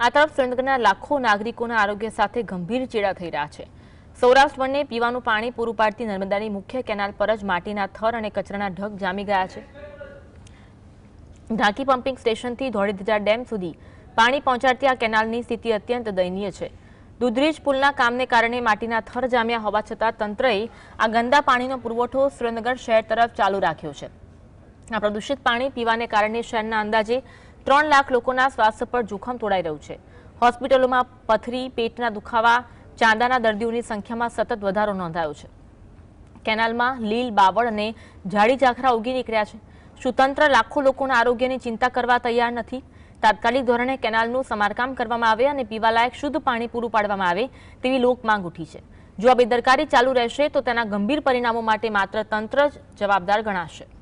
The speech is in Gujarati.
આ તરફ સુરેન્દ્રનગરના લાખો નાગરિકોના આરોગ્ય સાથે ગંભીર ચેડા થઈ રહ્યા છે. સૌરાષ્ટ્ર સૌરાષ્ટ્રને પીવાનું પાણી પૂરું પાડતી નર્મદાની મુખ્ય કેનાલ પર જ માટીના થર અને કચરાના ઢગ જામી ગયા છે. ઢાંકી પમ્પિંગ સ્ટેશનથી ધોળીધજા ડેમ સુધી પાણી પહોંચાડતી આ કેનાલની સ્થિતિ અત્યંત દયનીય છે. દુધરેજ પુલના કામને કારણે માટીના થર જામ્યા હોવા છતાં તંત્રએ આ ગંદા પાણીનો પુરવઠો સુરેન્દ્રનગર શહેર તરફ ચાલુ રાખ્યો છે. આ પ્રદૂષિત પાણી પીવાને કારણે શહેરના અંદાજે ત્રણ લાખ લોકોના સ્વાસ્થ્ય પર જોખમ તોડાઈ રહ્યું છે. હોસ્પિટલોમાં પથરી, પેટના દુખાવા, ચાંદાના દર્દીઓની સંખ્યામાં સતત વધારો નોંધાયો છે. કેનાલમાં લીલ, બાવળ અને ઝાડી ઝાખરા ઉગી નીકળ્યા છે. શું લાખો લોકોના આરોગ્યની ચિંતા કરવા તૈયાર નથી. તાત્કાલિક ધોરણે કેનાલનું સમારકામ કરવામાં આવે અને પીવાલાયક શુદ્ધ પાણી પૂરું પાડવામાં આવે તેવી લોક માંગ ઉઠી છે. જો આ બેદરકારી ચાલુ રહેશે તો તેના ગંભીર પરિણામો માટે માત્ર તંત્ર જ જવાબદાર ગણાશે.